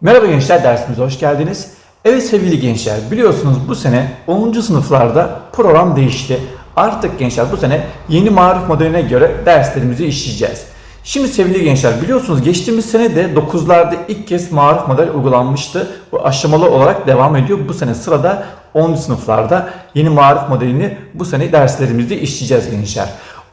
Merhaba gençler dersimize hoş geldiniz. Evet sevgili gençler biliyorsunuz bu sene 10. sınıflarda program değişti. Artık gençler bu sene yeni marif modeline göre derslerimizi işleyeceğiz. Şimdi sevgili gençler biliyorsunuz geçtiğimiz sene de 9'larda ilk kez marif model uygulanmıştı. Bu aşamalı olarak devam ediyor. Bu sene sırada 10. sınıflarda yeni marif modelini bu sene derslerimizde işleyeceğiz gençler.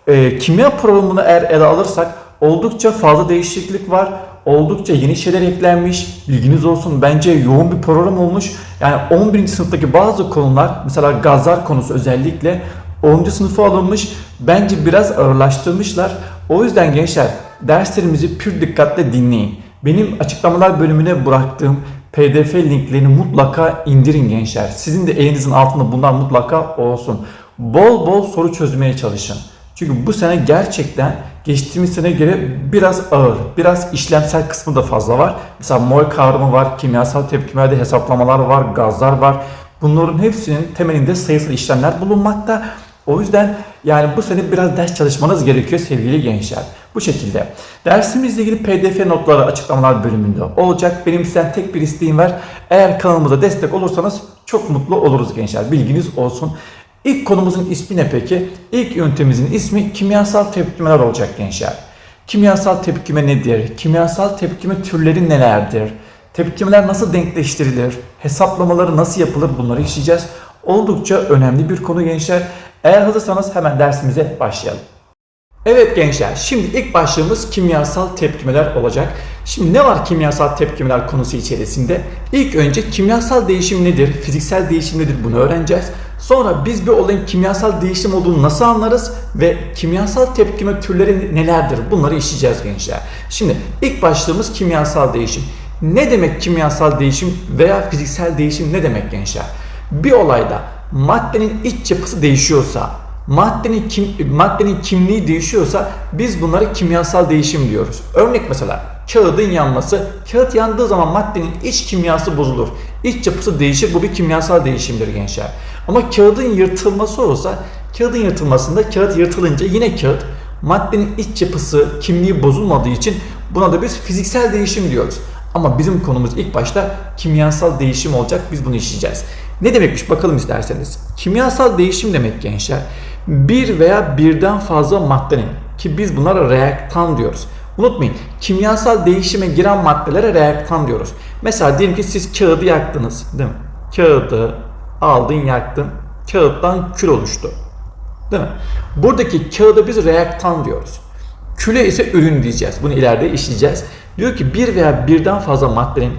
Ee, kimya programını eğer ele alırsak oldukça fazla değişiklik var. Oldukça yeni şeyler eklenmiş. Bilginiz olsun. Bence yoğun bir program olmuş. Yani 11. sınıftaki bazı konular mesela gazlar konusu özellikle 10. sınıfa alınmış. Bence biraz ağırlaştırmışlar. O yüzden gençler derslerimizi pür dikkatle dinleyin. Benim açıklamalar bölümüne bıraktığım PDF linklerini mutlaka indirin gençler. Sizin de elinizin altında bunlar mutlaka olsun. Bol bol soru çözmeye çalışın. Çünkü bu sene gerçekten geçtiğimiz sene göre biraz ağır, biraz işlemsel kısmı da fazla var. Mesela mol kavramı var, kimyasal tepkimelerde hesaplamalar var, gazlar var. Bunların hepsinin temelinde sayısal işlemler bulunmakta. O yüzden yani bu sene biraz ders çalışmanız gerekiyor sevgili gençler. Bu şekilde. Dersimizle ilgili pdf notları açıklamalar bölümünde olacak. Benim sizden tek bir isteğim var. Eğer kanalımıza destek olursanız çok mutlu oluruz gençler. Bilginiz olsun. İlk konumuzun ismi ne peki? İlk yöntemimizin ismi kimyasal tepkimeler olacak gençler. Kimyasal tepkime nedir? Kimyasal tepkime türleri nelerdir? Tepkimeler nasıl denkleştirilir? Hesaplamaları nasıl yapılır? Bunları işleyeceğiz. Oldukça önemli bir konu gençler. Eğer hazırsanız hemen dersimize başlayalım. Evet gençler, şimdi ilk başlığımız kimyasal tepkimeler olacak. Şimdi ne var kimyasal tepkimeler konusu içerisinde? İlk önce kimyasal değişim nedir, fiziksel değişim nedir bunu öğreneceğiz. Sonra biz bir olayın kimyasal değişim olduğunu nasıl anlarız ve kimyasal tepkime türleri nelerdir bunları işleyeceğiz gençler. Şimdi ilk başlığımız kimyasal değişim. Ne demek kimyasal değişim veya fiziksel değişim ne demek gençler? Bir olayda maddenin iç yapısı değişiyorsa, maddenin kim, maddenin kimliği değişiyorsa biz bunlara kimyasal değişim diyoruz. Örnek mesela kağıdın yanması. Kağıt yandığı zaman maddenin iç kimyası bozulur. İç yapısı değişir. Bu bir kimyasal değişimdir gençler. Ama kağıdın yırtılması olsa kağıdın yırtılmasında kağıt yırtılınca yine kağıt maddenin iç yapısı, kimliği bozulmadığı için buna da biz fiziksel değişim diyoruz. Ama bizim konumuz ilk başta kimyasal değişim olacak. Biz bunu işleyeceğiz. Ne demekmiş bakalım isterseniz. Kimyasal değişim demek gençler. Bir veya birden fazla maddenin ki biz bunlara reaktan diyoruz. Unutmayın kimyasal değişime giren maddelere reaktan diyoruz. Mesela diyelim ki siz kağıdı yaktınız değil mi? Kağıdı aldın yaktın. Kağıttan kül oluştu. Değil mi? Buradaki kağıda biz reaktan diyoruz. Küle ise ürün diyeceğiz. Bunu ileride işleyeceğiz. Diyor ki bir veya birden fazla maddenin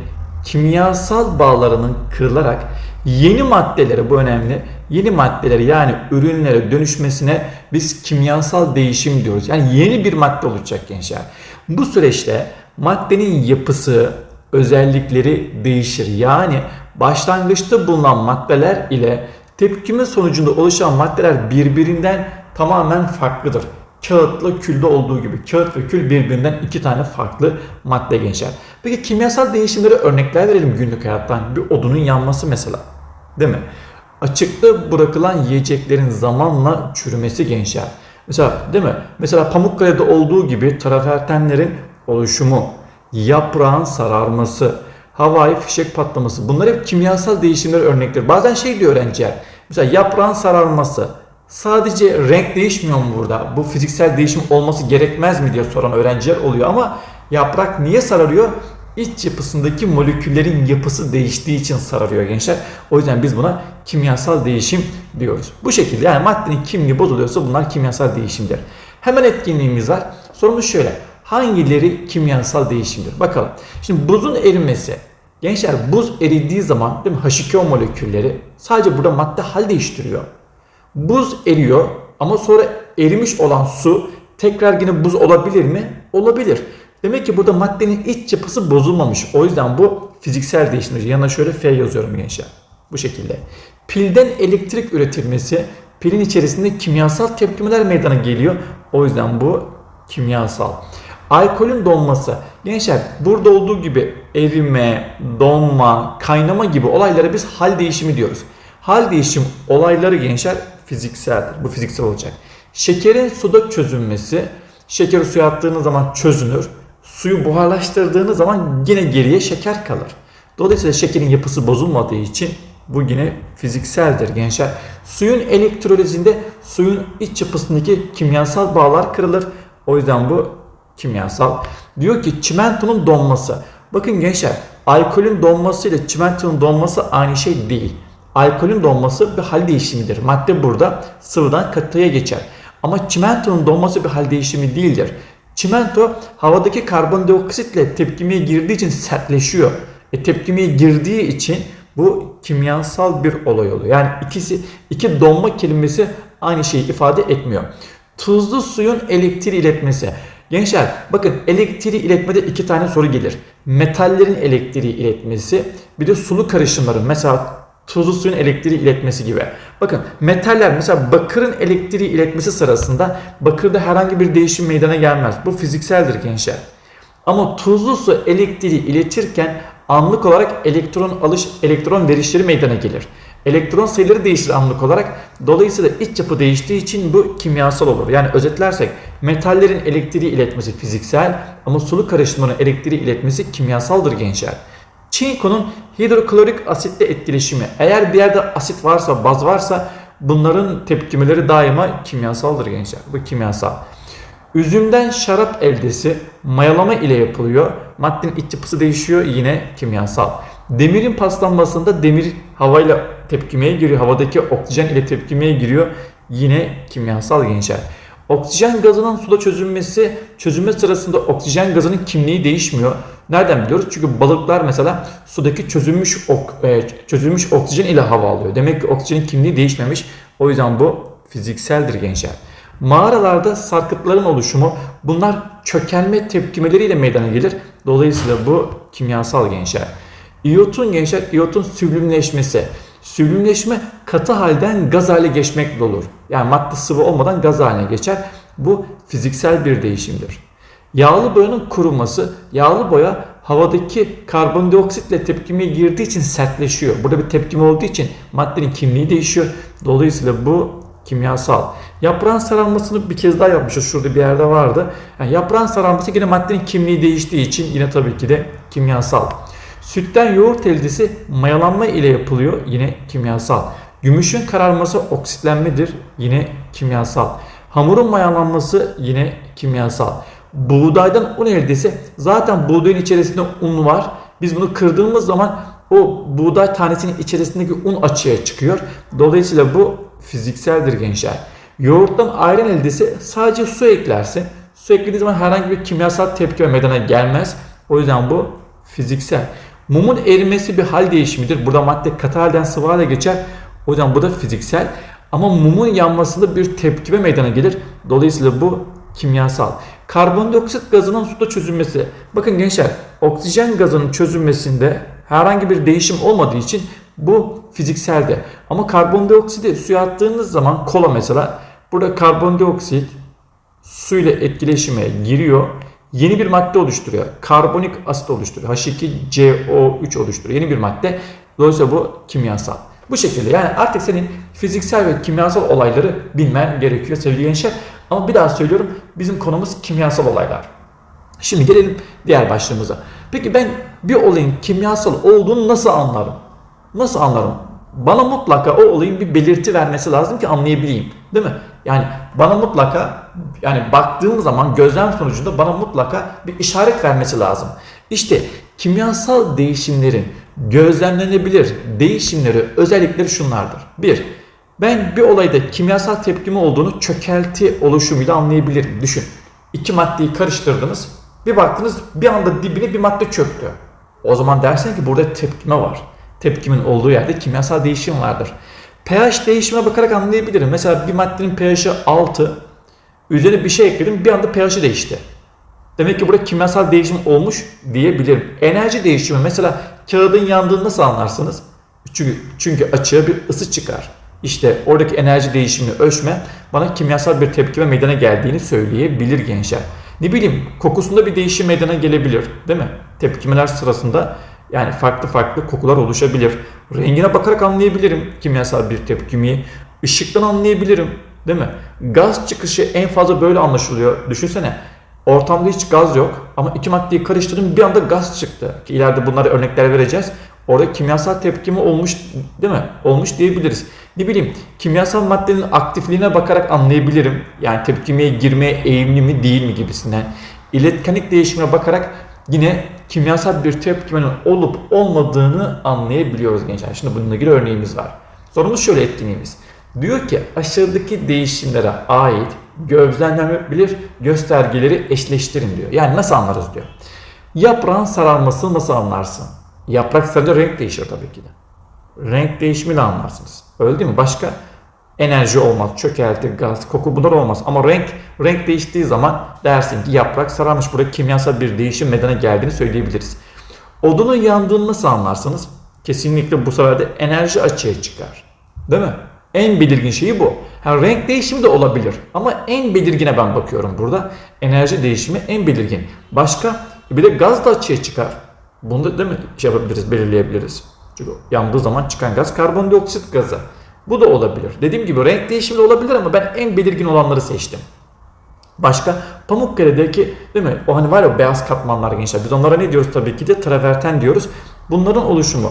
kimyasal bağlarının kırılarak yeni maddelere bu önemli. Yeni maddelere yani ürünlere dönüşmesine biz kimyasal değişim diyoruz. Yani yeni bir madde olacak gençler. Bu süreçte maddenin yapısı, özellikleri değişir. Yani başlangıçta bulunan maddeler ile tepkime sonucunda oluşan maddeler birbirinden tamamen farklıdır. Kağıtla külde olduğu gibi. Kağıt ve kül birbirinden iki tane farklı madde gençler. Peki kimyasal değişimlere örnekler verelim günlük hayattan. Bir odunun yanması mesela. Değil mi? Açıkta bırakılan yiyeceklerin zamanla çürümesi gençler. Mesela değil mi? Mesela Pamukkale'de olduğu gibi travertenlerin oluşumu, yaprağın sararması, havai fişek patlaması bunlar hep kimyasal değişimler örnektir. Bazen şey diyor öğrenciler. Mesela yaprağın sararması sadece renk değişmiyor mu burada? Bu fiziksel değişim olması gerekmez mi diye soran öğrenciler oluyor ama yaprak niye sararıyor? İç yapısındaki moleküllerin yapısı değiştiği için sararıyor gençler. O yüzden biz buna kimyasal değişim diyoruz. Bu şekilde yani maddenin kimliği bozuluyorsa bunlar kimyasal değişimdir. Hemen etkinliğimiz var. Sorumuz şöyle. Hangileri kimyasal değişimdir? Bakalım. Şimdi buzun erimesi. Gençler buz eridiği zaman değil mi? H2O molekülleri sadece burada madde hal değiştiriyor. Buz eriyor ama sonra erimiş olan su tekrar yine buz olabilir mi? Olabilir. Demek ki burada maddenin iç yapısı bozulmamış. O yüzden bu fiziksel değişimdir. Yanına şöyle F yazıyorum gençler. Bu şekilde. Pilden elektrik üretilmesi pilin içerisinde kimyasal tepkimeler meydana geliyor. O yüzden bu kimyasal. Alkolün donması. Gençler burada olduğu gibi erime, donma, kaynama gibi olaylara biz hal değişimi diyoruz. Hal değişim olayları gençler fizikseldir. Bu fiziksel olacak. Şekerin suda çözünmesi, şekeri suya attığınız zaman çözünür. Suyu buharlaştırdığınız zaman yine geriye şeker kalır. Dolayısıyla şekerin yapısı bozulmadığı için bu yine fizikseldir gençler. Suyun elektrolizinde suyun iç yapısındaki kimyasal bağlar kırılır. O yüzden bu kimyasal. Diyor ki çimentonun donması. Bakın gençler alkolün donması ile çimentonun donması aynı şey değil. Alkolün donması bir hal değişimidir. Madde burada sıvıdan katıya geçer. Ama çimentonun donması bir hal değişimi değildir. Çimento havadaki karbondioksitle tepkimeye girdiği için sertleşiyor. E, tepkimeye girdiği için bu kimyasal bir olay oluyor. Yani ikisi iki donma kelimesi aynı şeyi ifade etmiyor. Tuzlu suyun elektriği iletmesi. Gençler bakın elektriği iletmede iki tane soru gelir. Metallerin elektriği iletmesi bir de sulu karışımların mesela tuzlu suyun elektriği iletmesi gibi. Bakın metaller mesela bakırın elektriği iletmesi sırasında bakırda herhangi bir değişim meydana gelmez. Bu fizikseldir gençler. Ama tuzlu su elektriği iletirken anlık olarak elektron alış, elektron verişleri meydana gelir. Elektron sayıları değişir anlık olarak. Dolayısıyla iç yapı değiştiği için bu kimyasal olur. Yani özetlersek metallerin elektriği iletmesi fiziksel ama sulu karışımların elektriği iletmesi kimyasaldır gençler. Çinko'nun hidroklorik asitle etkileşimi. Eğer bir yerde asit varsa, baz varsa bunların tepkimeleri daima kimyasaldır gençler. Bu kimyasal. Üzümden şarap eldesi mayalama ile yapılıyor. Maddenin iç yapısı değişiyor yine kimyasal. Demirin paslanmasında demir havayla tepkimeye giriyor. Havadaki oksijen ile tepkimeye giriyor. Yine kimyasal gençler. Oksijen gazının suda çözülmesi, çözülme sırasında oksijen gazının kimliği değişmiyor. Nereden biliyoruz? Çünkü balıklar mesela sudaki çözülmüş ok, e, çözülmüş oksijen ile hava alıyor. Demek ki oksijenin kimliği değişmemiş. O yüzden bu fizikseldir gençler. Mağaralarda sarkıtların oluşumu bunlar çökelme tepkimeleriyle meydana gelir. Dolayısıyla bu kimyasal gençler. İyotun gençler, iyotun süblimleşmesi. Süblimleşme katı halden gaz hale geçmekle olur. Yani madde sıvı olmadan gaz haline geçer. Bu fiziksel bir değişimdir. Yağlı boyanın kuruması, yağlı boya havadaki karbondioksitle tepkimeye girdiği için sertleşiyor. Burada bir tepkime olduğu için maddenin kimliği değişiyor. Dolayısıyla bu kimyasal. Yaprağın sararmasını bir kez daha yapmışız. Şurada bir yerde vardı. Yani yaprağın sararması yine maddenin kimliği değiştiği için yine tabii ki de kimyasal. Sütten yoğurt eldesi mayalanma ile yapılıyor. Yine kimyasal. Gümüşün kararması oksitlenmedir. Yine kimyasal. Hamurun mayalanması yine kimyasal. Buğdaydan un eldesi zaten buğdayın içerisinde un var. Biz bunu kırdığımız zaman o buğday tanesinin içerisindeki un açığa çıkıyor. Dolayısıyla bu fizikseldir gençler. Yoğurttan ayran eldesi sadece su eklersin. Su eklediği zaman herhangi bir kimyasal tepki meydana gelmez. O yüzden bu fiziksel. Mumun erimesi bir hal değişimidir. Burada madde katı halden sıvı hale geçer. O yüzden bu da fiziksel. Ama mumun yanmasında bir tepkime meydana gelir. Dolayısıyla bu kimyasal. Karbondioksit gazının suda çözülmesi. Bakın gençler oksijen gazının çözülmesinde herhangi bir değişim olmadığı için bu fizikselde. Ama karbondioksidi suya attığınız zaman kola mesela burada karbondioksit su ile etkileşime giriyor. Yeni bir madde oluşturuyor. Karbonik asit oluşturuyor. H2CO3 oluşturuyor. Yeni bir madde. Dolayısıyla bu kimyasal. Bu şekilde yani artık senin fiziksel ve kimyasal olayları bilmen gerekiyor sevgili gençler. Ama bir daha söylüyorum bizim konumuz kimyasal olaylar. Şimdi gelelim diğer başlığımıza. Peki ben bir olayın kimyasal olduğunu nasıl anlarım? Nasıl anlarım? Bana mutlaka o olayın bir belirti vermesi lazım ki anlayabileyim. Değil mi? Yani bana mutlaka yani baktığım zaman gözlem sonucunda bana mutlaka bir işaret vermesi lazım. İşte kimyasal değişimlerin gözlemlenebilir değişimleri özellikleri şunlardır. 1. Ben bir olayda kimyasal tepkimi olduğunu çökelti oluşumuyla anlayabilirim. Düşün. İki maddeyi karıştırdınız. Bir baktınız bir anda dibine bir madde çöktü. O zaman dersin ki burada tepkime var. Tepkimin olduğu yerde kimyasal değişim vardır. pH değişime bakarak anlayabilirim. Mesela bir maddenin pH'i 6. Üzerine bir şey ekledim bir anda pH'i değişti. Demek ki burada kimyasal değişim olmuş diyebilirim. Enerji değişimi mesela kağıdın yandığını nasıl anlarsınız? Çünkü, çünkü açığa bir ısı çıkar. İşte oradaki enerji değişimini ölçme bana kimyasal bir tepkime meydana geldiğini söyleyebilir gençler. Ne bileyim kokusunda bir değişim meydana gelebilir değil mi? Tepkimeler sırasında Yani farklı farklı kokular oluşabilir. Rengine bakarak anlayabilirim kimyasal bir tepkimi. Işıktan anlayabilirim. Değil mi? Gaz çıkışı en fazla böyle anlaşılıyor. Düşünsene. Ortamda hiç gaz yok ama iki maddeyi karıştırdım bir anda gaz çıktı. Ki ileride bunlara örnekler vereceğiz. Orada kimyasal tepkimi olmuş değil mi? Olmuş diyebiliriz. Ne bileyim kimyasal maddenin aktifliğine bakarak anlayabilirim. Yani tepkimeye girmeye eğimli mi değil mi gibisinden. İletkenlik değişimine bakarak yine kimyasal bir tepkimenin olup olmadığını anlayabiliyoruz gençler. Şimdi bununla ilgili örneğimiz var. Sorumuz şöyle etkinliğimiz. Diyor ki aşağıdaki değişimlere ait gözlemlenebilir göstergeleri eşleştirin diyor. Yani nasıl anlarız diyor. Yaprağın sararmasını nasıl anlarsın? Yaprak sarınca renk değişir tabii ki de. Renk değişimiyle anlarsınız. Öyle değil mi? Başka enerji olmaz, çökelti, gaz, koku bunlar olmaz. Ama renk renk değiştiği zaman dersin ki yaprak sararmış. Burada kimyasal bir değişim meydana geldiğini söyleyebiliriz. Odunun yandığını nasıl anlarsınız? Kesinlikle bu sefer de enerji açığa çıkar. Değil mi? En belirgin şeyi bu. Ha, renk değişimi de olabilir. Ama en belirgine ben bakıyorum burada. Enerji değişimi en belirgin. Başka bir de gaz da açığa çıkar. Bunu da değil mi şey yapabiliriz, belirleyebiliriz. Çünkü yandığı zaman çıkan gaz karbondioksit gazı. Bu da olabilir. Dediğim gibi renk değişimi de olabilir ama ben en belirgin olanları seçtim. Başka Pamukkale'deki değil mi? O hani var ya beyaz katmanlar gençler. Biz onlara ne diyoruz tabii ki de traverten diyoruz. Bunların oluşumu.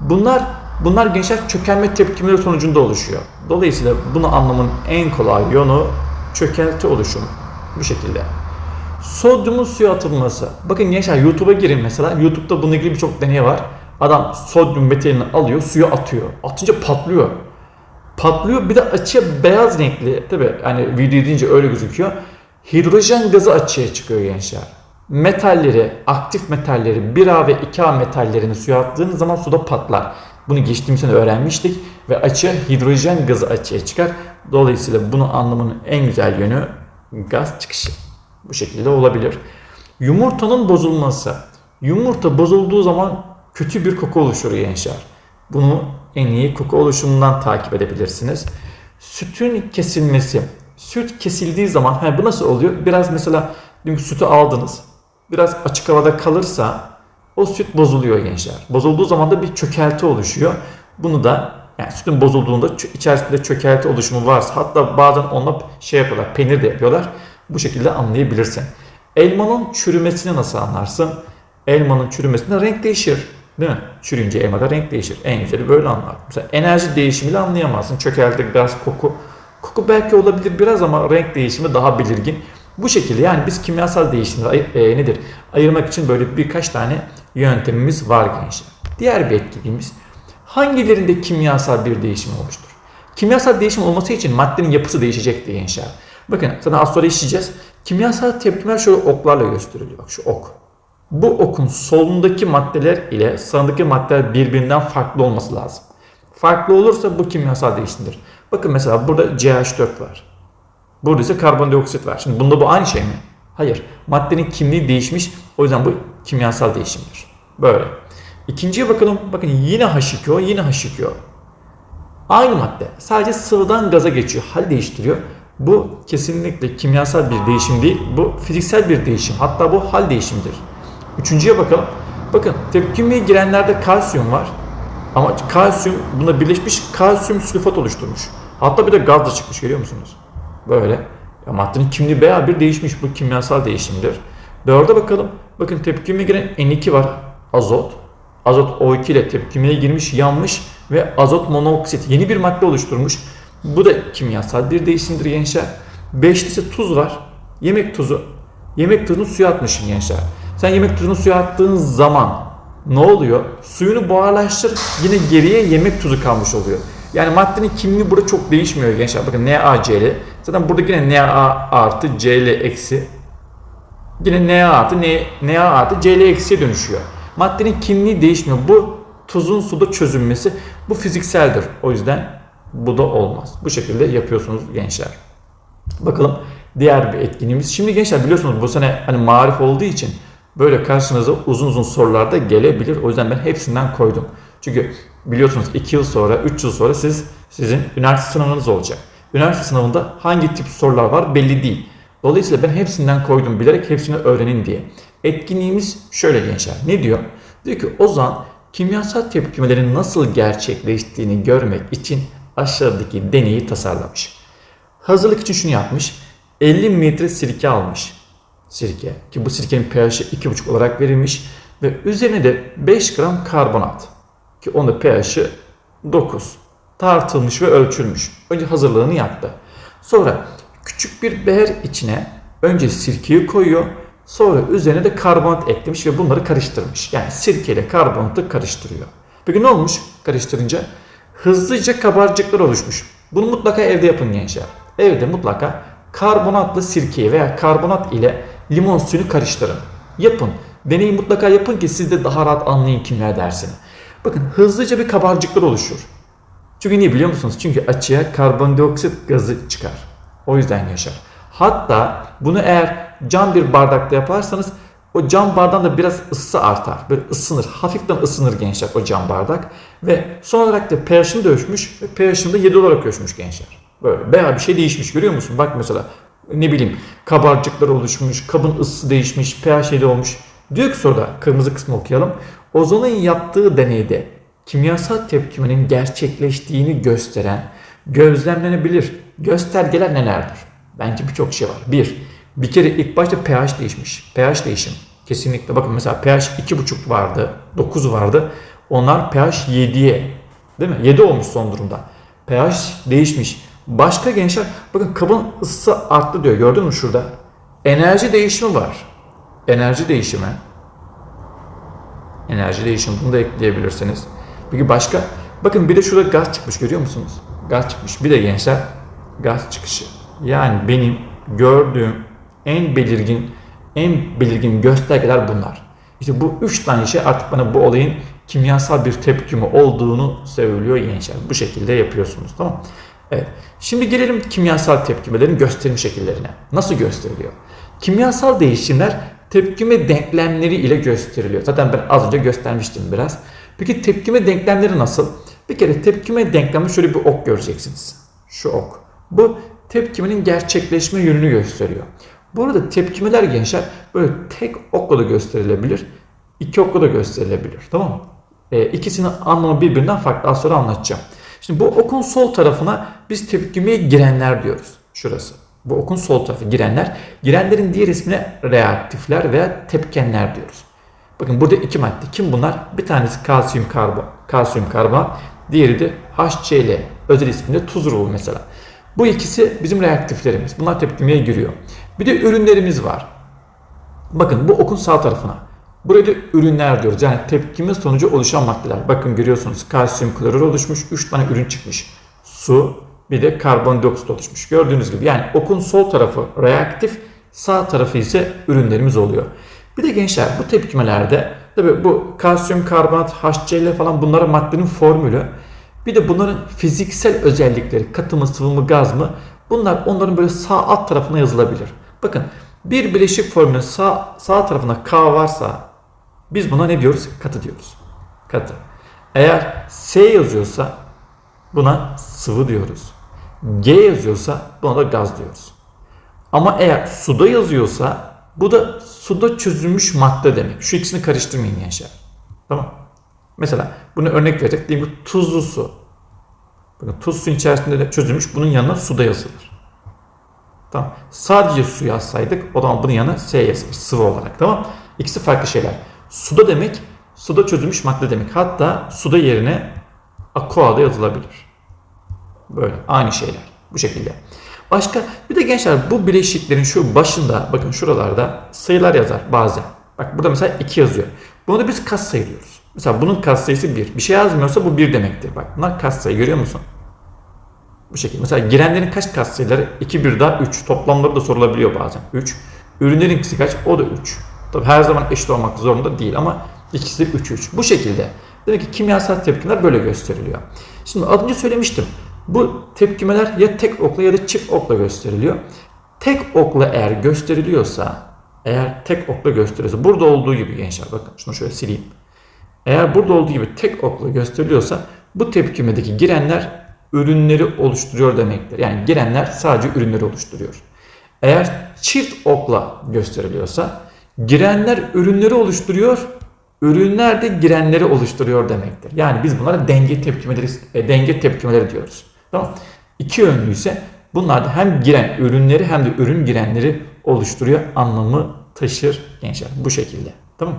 Bunlar bunlar gençler çökelme tepkimeleri sonucunda oluşuyor. Dolayısıyla bunu anlamın en kolay yolu çökelti oluşumu. Bu şekilde. Sodyumun suya atılması. Bakın gençler YouTube'a girin mesela. YouTube'da bununla ilgili birçok deney var. Adam sodyum metalini alıyor, suya atıyor. Atınca patlıyor. Patlıyor bir de açığa beyaz renkli. Tabi hani video deyince öyle gözüküyor. Hidrojen gazı açığa çıkıyor gençler. Metalleri, aktif metalleri 1A ve 2A metallerini suya attığınız zaman suda patlar. Bunu geçtiğimiz sene öğrenmiştik ve açığa hidrojen gazı açığa çıkar. Dolayısıyla bunu anlamanın en güzel yönü gaz çıkışı. Bu şekilde olabilir. Yumurtanın bozulması. Yumurta bozulduğu zaman kötü bir koku oluşur gençler. Bunu en iyi koku oluşumundan takip edebilirsiniz. Sütün kesilmesi. Süt kesildiği zaman hani bu nasıl oluyor? Biraz mesela ki sütü aldınız. Biraz açık havada kalırsa o süt bozuluyor gençler. Bozulduğu zaman da bir çökelti oluşuyor. Bunu da yani sütün bozulduğunda içerisinde çökelti oluşumu varsa hatta bazen onunla şey yapıyorlar, peynir de yapıyorlar. Bu şekilde anlayabilirsin. Elmanın çürümesini nasıl anlarsın? Elmanın çürümesinde renk değişir. Değil mi? Çürüyünce elmada renk değişir. En güzeli böyle anlar. Mesela enerji değişimiyle anlayamazsın. Çökelti, gaz, koku. Koku belki olabilir biraz ama renk değişimi daha belirgin. Bu şekilde yani biz kimyasal değişimleri e, nedir? Ayırmak için böyle birkaç tane yöntemimiz var gençler. Diğer bir etkinliğimiz hangilerinde kimyasal bir değişim oluştur? Kimyasal değişim olması için maddenin yapısı değişecek diye gençler. Bakın sana az sonra işleyeceğiz. Kimyasal tepkimeler şöyle oklarla gösteriliyor. Bak şu ok. Bu okun solundaki maddeler ile sağındaki maddeler birbirinden farklı olması lazım. Farklı olursa bu kimyasal değişimdir. Bakın mesela burada CH4 var. Burada ise karbondioksit var. Şimdi bunda bu aynı şey mi? Hayır. Maddenin kimliği değişmiş. O yüzden bu kimyasal değişimdir. Böyle. İkinciye bakalım. Bakın yine H2O, yine H2O. Aynı madde. Sadece sıvıdan gaza geçiyor. Hal değiştiriyor. Bu kesinlikle kimyasal bir değişim değil. Bu fiziksel bir değişim. Hatta bu hal değişimidir. Üçüncüye bakalım. Bakın tepkimeye girenlerde kalsiyum var. Ama kalsiyum buna birleşmiş kalsiyum sülfat oluşturmuş. Hatta bir de gaz da çıkmış görüyor musunuz? Böyle. Ya maddenin kimliği bayağı bir değişmiş. Bu kimyasal değişimdir. Dörde bakalım. Bakın tepkimeye giren N2 var. Azot. Azot O2 ile tepkimeye girmiş, yanmış ve azot monoksit yeni bir madde oluşturmuş. Bu da kimyasal bir değişimdir gençler. Beşlisi tuz var. Yemek tuzu. Yemek tuzunu suya atmışsın gençler. Sen yemek tuzunu suya attığın zaman ne oluyor? Suyunu buharlaştır yine geriye yemek tuzu kalmış oluyor. Yani maddenin kimliği burada çok değişmiyor gençler. Bakın NaCl. Zaten burada yine Na artı Cl eksi. Yine Na artı Na artı Cl eksiye dönüşüyor. Maddenin kimliği değişmiyor. Bu tuzun suda çözünmesi. Bu fizikseldir. O yüzden bu da olmaz. Bu şekilde yapıyorsunuz gençler. Bakalım diğer bir etkinliğimiz. Şimdi gençler biliyorsunuz bu sene hani marif olduğu için böyle karşınıza uzun uzun sorular da gelebilir. O yüzden ben hepsinden koydum. Çünkü biliyorsunuz 2 yıl sonra, 3 yıl sonra siz sizin üniversite sınavınız olacak. Üniversite sınavında hangi tip sorular var belli değil. Dolayısıyla ben hepsinden koydum bilerek hepsini öğrenin diye. Etkinliğimiz şöyle gençler. Ne diyor? Diyor ki Ozan kimyasal tepkimelerin nasıl gerçekleştiğini görmek için aşağıdaki deneyi tasarlamış. Hazırlık için şunu yapmış. 50 mililitre sirke almış. Sirke ki bu sirkenin pH'i 2,5 olarak verilmiş ve üzerine de 5 gram karbonat ki onun da pH'i 9 tartılmış ve ölçülmüş. Önce hazırlığını yaptı. Sonra küçük bir beher içine önce sirkeyi koyuyor. Sonra üzerine de karbonat eklemiş ve bunları karıştırmış. Yani sirke ile karbonatı karıştırıyor. Peki ne olmuş karıştırınca? Hızlıca kabarcıklar oluşmuş. Bunu mutlaka evde yapın gençler. Evde mutlaka karbonatlı sirkeyi veya karbonat ile limon suyunu karıştırın. Yapın. Deneyi mutlaka yapın ki siz de daha rahat anlayın kimya dersini. Bakın hızlıca bir kabarcıklar oluşur. Çünkü niye biliyor musunuz? Çünkü açığa karbondioksit gazı çıkar. O yüzden yaşar. Hatta bunu eğer cam bir bardakta yaparsanız o cam bardağın da biraz ısısı artar. Böyle ısınır. Hafiften ısınır gençler o cam bardak. Ve son olarak da pH'ini de ölçmüş. Ve pH'ini de 7 olarak ölçmüş gençler. Böyle bayağı bir şey değişmiş görüyor musun? Bak mesela ne bileyim kabarcıklar oluşmuş, kabın ısısı değişmiş, pH 7 olmuş. Diyor ki soruda kırmızı kısmı okuyalım. Ozonun yaptığı deneyde kimyasal tepkimenin gerçekleştiğini gösteren gözlemlenebilir göstergeler nelerdir? Bence birçok şey var. Bir, bir kere ilk başta pH değişmiş. pH değişim. Kesinlikle bakın mesela pH 2,5 vardı, 9 vardı. Onlar pH 7'ye değil mi? 7 olmuş son durumda. pH değişmiş. Başka gençler bakın kabın ısısı arttı diyor. Gördün mü şurada? Enerji değişimi var. Enerji değişimi. Enerji değişimi bunu da ekleyebilirsiniz. Peki başka? Bakın bir de şurada gaz çıkmış görüyor musunuz? Gaz çıkmış. Bir de gençler gaz çıkışı. Yani benim gördüğüm en belirgin en belirgin göstergeler bunlar. İşte bu üç tane şey artık bana bu olayın kimyasal bir tepkimi olduğunu söylüyor gençler. Bu şekilde yapıyorsunuz tamam Evet. Şimdi gelelim kimyasal tepkimelerin gösterim şekillerine. Nasıl gösteriliyor? Kimyasal değişimler tepkime denklemleri ile gösteriliyor. Zaten ben az önce göstermiştim biraz. Peki tepkime denklemleri nasıl? Bir kere tepkime denklemi şöyle bir ok göreceksiniz. Şu ok. Bu tepkimenin gerçekleşme yönünü gösteriyor. Bu arada tepkimeler gençler böyle tek okla da gösterilebilir. iki okla da gösterilebilir. Tamam mı? E, ikisinin anlamı birbirinden farklı. Az sonra anlatacağım. Şimdi bu okun sol tarafına biz tepkimeye girenler diyoruz. Şurası. Bu okun sol tarafı girenler. Girenlerin diğer ismine reaktifler veya tepkenler diyoruz. Bakın burada iki madde. Kim bunlar? Bir tanesi kalsiyum karbon, kalsiyum karbonat. Diğeri de HCl. Özel isminde tuz ruhu mesela. Bu ikisi bizim reaktiflerimiz. Bunlar tepkimeye giriyor. Bir de ürünlerimiz var. Bakın bu okun sağ tarafına. Buraya da ürünler diyoruz. Yani tepkime sonucu oluşan maddeler. Bakın görüyorsunuz kalsiyum klorür oluşmuş. 3 tane ürün çıkmış. Su bir de karbondioksit oluşmuş. Gördüğünüz gibi yani okun sol tarafı reaktif, sağ tarafı ise ürünlerimiz oluyor. Bir de gençler bu tepkimelerde tabi bu kalsiyum karbonat, HCl falan bunlara maddenin formülü. Bir de bunların fiziksel özellikleri, katı mı, sıvı mı, gaz mı? Bunlar onların böyle sağ alt tarafına yazılabilir. Bakın bir bileşik formülün sağ, sağ tarafına K varsa biz buna ne diyoruz? Katı diyoruz. Katı. Eğer S yazıyorsa buna sıvı diyoruz. G yazıyorsa buna da gaz diyoruz. Ama eğer suda yazıyorsa bu da suda çözülmüş madde demek. Şu ikisini karıştırmayın gençler. Tamam. Mesela bunu örnek verecek. Diyelim ki tuzlu su. Bakın tuz suyun içerisinde de çözülmüş. Bunun yanına suda yazılır. Tamam. Sadece su yazsaydık o zaman bunun yanına S yazılır. Sıvı olarak. Tamam. İkisi farklı şeyler. Suda demek suda çözülmüş madde demek. Hatta suda yerine aqua da yazılabilir. Böyle aynı şeyler. Bu şekilde. Başka bir de gençler bu bileşiklerin şu başında bakın şuralarda sayılar yazar bazen. Bak burada mesela 2 yazıyor. Bunu da biz kas sayıyoruz. Mesela bunun kas sayısı 1. Bir şey yazmıyorsa bu 1 demektir. Bak bunlar kas sayı görüyor musun? Bu şekilde. Mesela girenlerin kaç kas sayıları? 2 1 daha 3. Toplamları da sorulabiliyor bazen. 3. Ürünlerin ikisi kaç? O da 3. Tabi her zaman eşit olmak zorunda değil ama ikisi 3 3. Bu şekilde. Demek ki kimyasal tepkimeler böyle gösteriliyor. Şimdi az önce söylemiştim. Bu tepkimeler ya tek okla ya da çift okla gösteriliyor. Tek okla eğer gösteriliyorsa, eğer tek okla gösteriliyorsa, burada olduğu gibi gençler bakın şunu şöyle sileyim. Eğer burada olduğu gibi tek okla gösteriliyorsa bu tepkimedeki girenler ürünleri oluşturuyor demektir. Yani girenler sadece ürünleri oluşturuyor. Eğer çift okla gösteriliyorsa girenler ürünleri oluşturuyor, ürünler de girenleri oluşturuyor demektir. Yani biz bunlara denge tepkimeleri e, denge tepkimeleri diyoruz. Tamam? İki yönlü ise bunlar da hem giren ürünleri hem de ürün girenleri oluşturuyor anlamı taşır gençler bu şekilde. Tamam?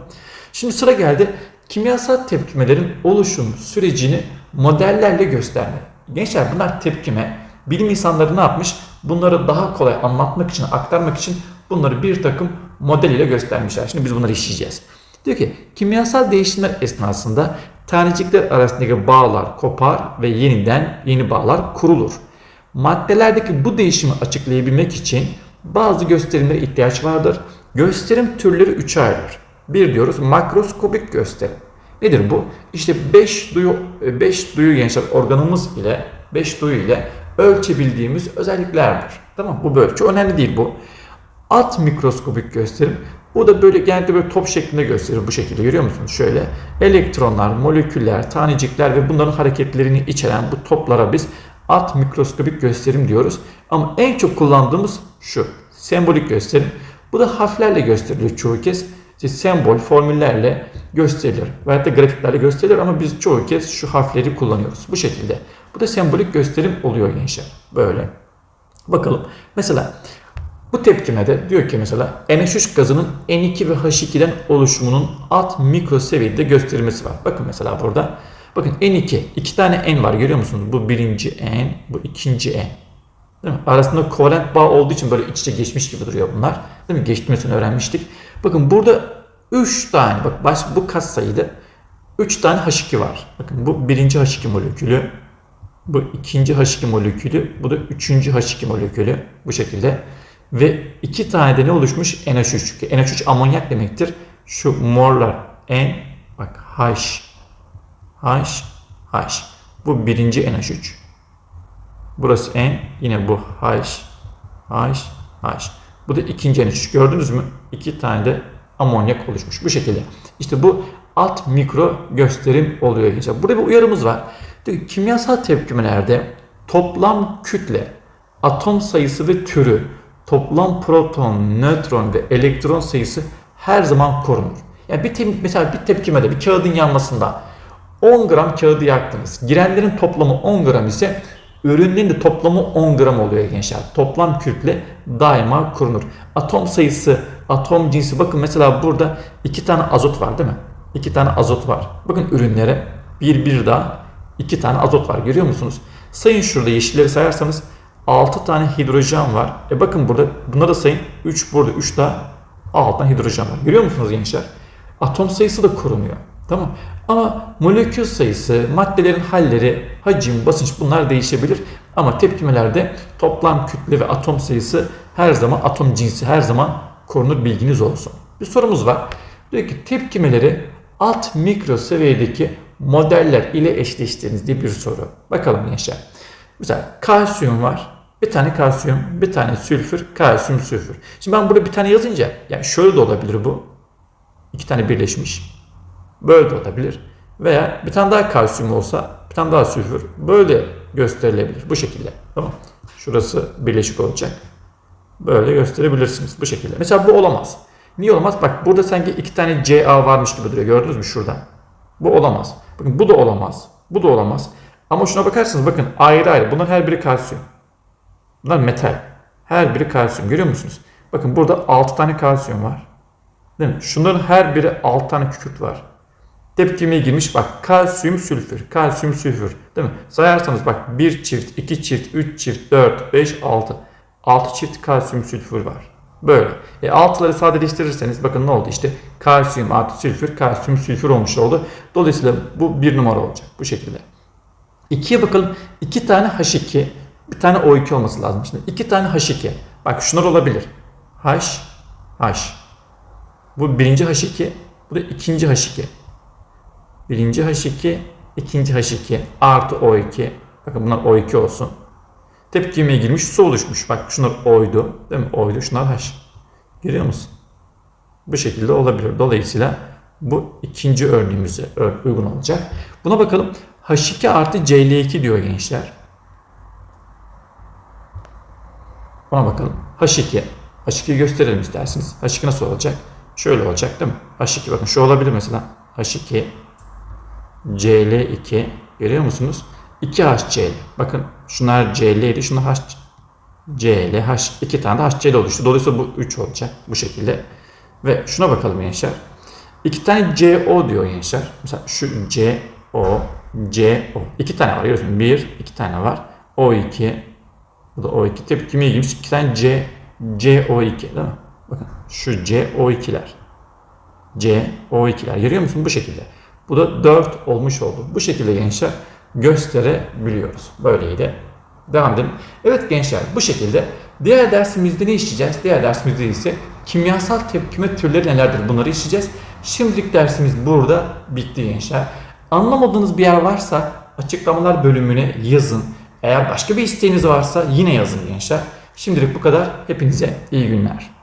Şimdi sıra geldi kimyasal tepkimelerin oluşum sürecini modellerle gösterme. Gençler bunlar tepkime. Bilim insanları ne yapmış? Bunları daha kolay anlatmak için, aktarmak için bunları bir takım model ile göstermişler. Şimdi biz bunları işleyeceğiz. Diyor ki kimyasal değişimler esnasında tanecikler arasındaki bağlar kopar ve yeniden yeni bağlar kurulur. Maddelerdeki bu değişimi açıklayabilmek için bazı gösterimlere ihtiyaç vardır. Gösterim türleri üçe ayrılır. Bir diyoruz makroskopik gösterim. Nedir bu? İşte 5 duyu 5 duyu gençler organımız ile 5 duyu ile ölçebildiğimiz özelliklerdir. Tamam bu böyle. Çok önemli değil bu. Alt mikroskopik gösterim. Bu da böyle genelde böyle top şeklinde gösterir bu şekilde görüyor musunuz? Şöyle elektronlar, moleküller, tanecikler ve bunların hareketlerini içeren bu toplara biz alt mikroskopik gösterim diyoruz. Ama en çok kullandığımız şu sembolik gösterim. Bu da harflerle gösterilir çoğu kez. İşte sembol, formüllerle gösterilir. Veyahut da grafiklerle gösterilir ama biz çoğu kez şu harfleri kullanıyoruz. Bu şekilde. Bu da sembolik gösterim oluyor gençler. Böyle. Bakalım. Mesela bu tepkimede diyor ki mesela NH3 gazının N2 ve H2'den oluşumunun alt mikro seviyede gösterilmesi var. Bakın mesela burada. Bakın N2. iki tane N var görüyor musunuz? Bu birinci N, bu ikinci N. Değil mi? Arasında kovalent bağ olduğu için böyle iç içe geçmiş gibi duruyor bunlar. Değil mi? Geçtiğimiz öğrenmiştik. Bakın burada 3 tane bak baş, bu kas sayıda 3 tane H2 var. Bakın bu birinci H2 molekülü. Bu ikinci H2 molekülü. Bu da üçüncü H2 molekülü. Bu şekilde. Ve iki tane de ne oluşmuş? NH3. Çünkü NH3 amonyak demektir. Şu morlar N bak H H H. Bu birinci NH3. Burası N. Yine bu H H H. Bu da ikinci NH3. Gördünüz mü? İki tane de amonyak oluşmuş. Bu şekilde. İşte bu alt mikro gösterim oluyor gençler. Burada bir uyarımız var. Kimyasal tepkimelerde toplam kütle, atom sayısı ve türü, toplam proton, nötron ve elektron sayısı her zaman korunur. Yani bir te- mesela bir tepkimede bir kağıdın yanmasında 10 gram kağıdı yaktınız. Girenlerin toplamı 10 gram ise ürünlerin de toplamı 10 gram oluyor gençler. Toplam kütle daima korunur. Atom sayısı, atom cinsi bakın mesela burada iki tane azot var değil mi? İki tane azot var. Bakın ürünlere bir bir daha iki tane azot var görüyor musunuz? Sayın şurada yeşilleri sayarsanız 6 tane hidrojen var. E bakın burada bunları da sayın. 3 burada 3 daha 6 tane hidrojen var. Görüyor musunuz gençler? Atom sayısı da korunuyor. Tamam. Ama molekül sayısı, maddelerin halleri, hacim, basınç bunlar değişebilir. Ama tepkimelerde toplam kütle ve atom sayısı her zaman, atom cinsi her zaman korunur bilginiz olsun. Bir sorumuz var. Diyor ki tepkimeleri alt mikro seviyedeki modeller ile eşleştiriniz diye bir soru. Bakalım gençler. Mesela kalsiyum var. Bir tane kalsiyum, bir tane sülfür, kalsiyum, sülfür. Şimdi ben burada bir tane yazınca, yani şöyle de olabilir bu. İki tane birleşmiş. Böyle de olabilir. Veya bir tane daha kalsiyum olsa, bir tane daha sülfür. Böyle gösterilebilir. Bu şekilde. Tamam. Şurası birleşik olacak. Böyle gösterebilirsiniz. Bu şekilde. Mesela bu olamaz. Niye olamaz? Bak burada sanki iki tane Ca varmış gibi duruyor. Gördünüz mü şurada? Bu olamaz. Bakın bu da olamaz. Bu da olamaz. Ama şuna bakarsanız bakın ayrı ayrı. Bunların her biri kalsiyum. Bunlar metal. Her biri kalsiyum. Görüyor musunuz? Bakın burada 6 tane kalsiyum var. Değil mi? Şunların her biri 6 tane kükürt var. Tepkimeye girmiş bak kalsiyum sülfür, kalsiyum sülfür. Değil mi? Sayarsanız bak 1 çift, 2 çift, 3 çift, 4, 5, 6. 6 çift kalsiyum sülfür var. Böyle. E, altıları sadeleştirirseniz bakın ne oldu? İşte kalsiyum artı sülfür, kalsiyum sülfür olmuş oldu. Dolayısıyla bu bir numara olacak. Bu şekilde. 2'ye bakalım. 2 tane H2, bir tane O2 olması lazım. Şimdi 2 tane H2. Bak şunlar olabilir. H, H. Bu birinci H2, bu da ikinci H2. Birinci H2, ikinci H2 artı O2. Bakın bunlar O2 olsun. Tepkimeye girmiş su oluşmuş. Bak şunlar O'ydu. Değil mi? O'ydu. Şunlar H. Görüyor musun? Bu şekilde olabilir. Dolayısıyla bu ikinci örneğimize uygun olacak. Buna bakalım. H2 artı Cl2 diyor gençler. Buna bakalım. H2. H2'yi gösterelim isterseniz. H2 nasıl olacak? Şöyle olacak değil mi? H2 bakın şu olabilir mesela. H2 Cl2 görüyor musunuz? 2HCl. Bakın şunlar Cl idi. Şunlar H Cl, H, iki tane de HCl oluştu. Dolayısıyla bu 3 olacak bu şekilde. Ve şuna bakalım gençler. İki tane CO diyor gençler. Mesela şu CO, CO. İki tane var görüyorsun. Bir, iki tane var. O2, bu da O2. Tabii kime ilgimiz? İki tane C, CO2 değil mi? Bakın şu CO2'ler. CO2'ler. Görüyor musun? Bu şekilde. Bu da 4 olmuş oldu. Bu şekilde gençler gösterebiliyoruz. Böyleydi. Devam edelim. Evet gençler bu şekilde diğer dersimizde ne işleyeceğiz? Diğer dersimizde ise kimyasal tepkime türleri nelerdir bunları işleyeceğiz. Şimdilik dersimiz burada bitti gençler. Anlamadığınız bir yer varsa açıklamalar bölümüne yazın. Eğer başka bir isteğiniz varsa yine yazın gençler. Şimdilik bu kadar. Hepinize iyi günler.